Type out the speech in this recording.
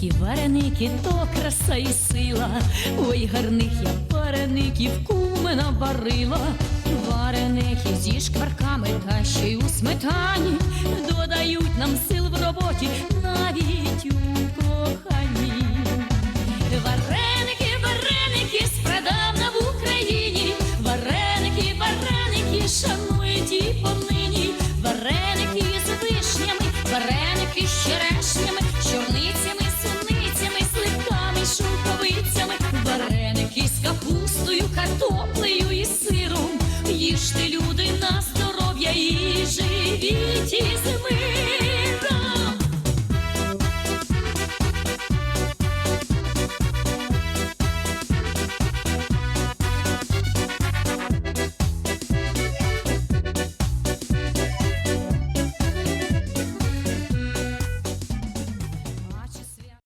Українські вареники то краса і сила. Ой, гарних я вареників куми наварила. Вареники зі шкварками та ще й у сметані додають нам сил Їжте люди на здоров'я і живіть із миром.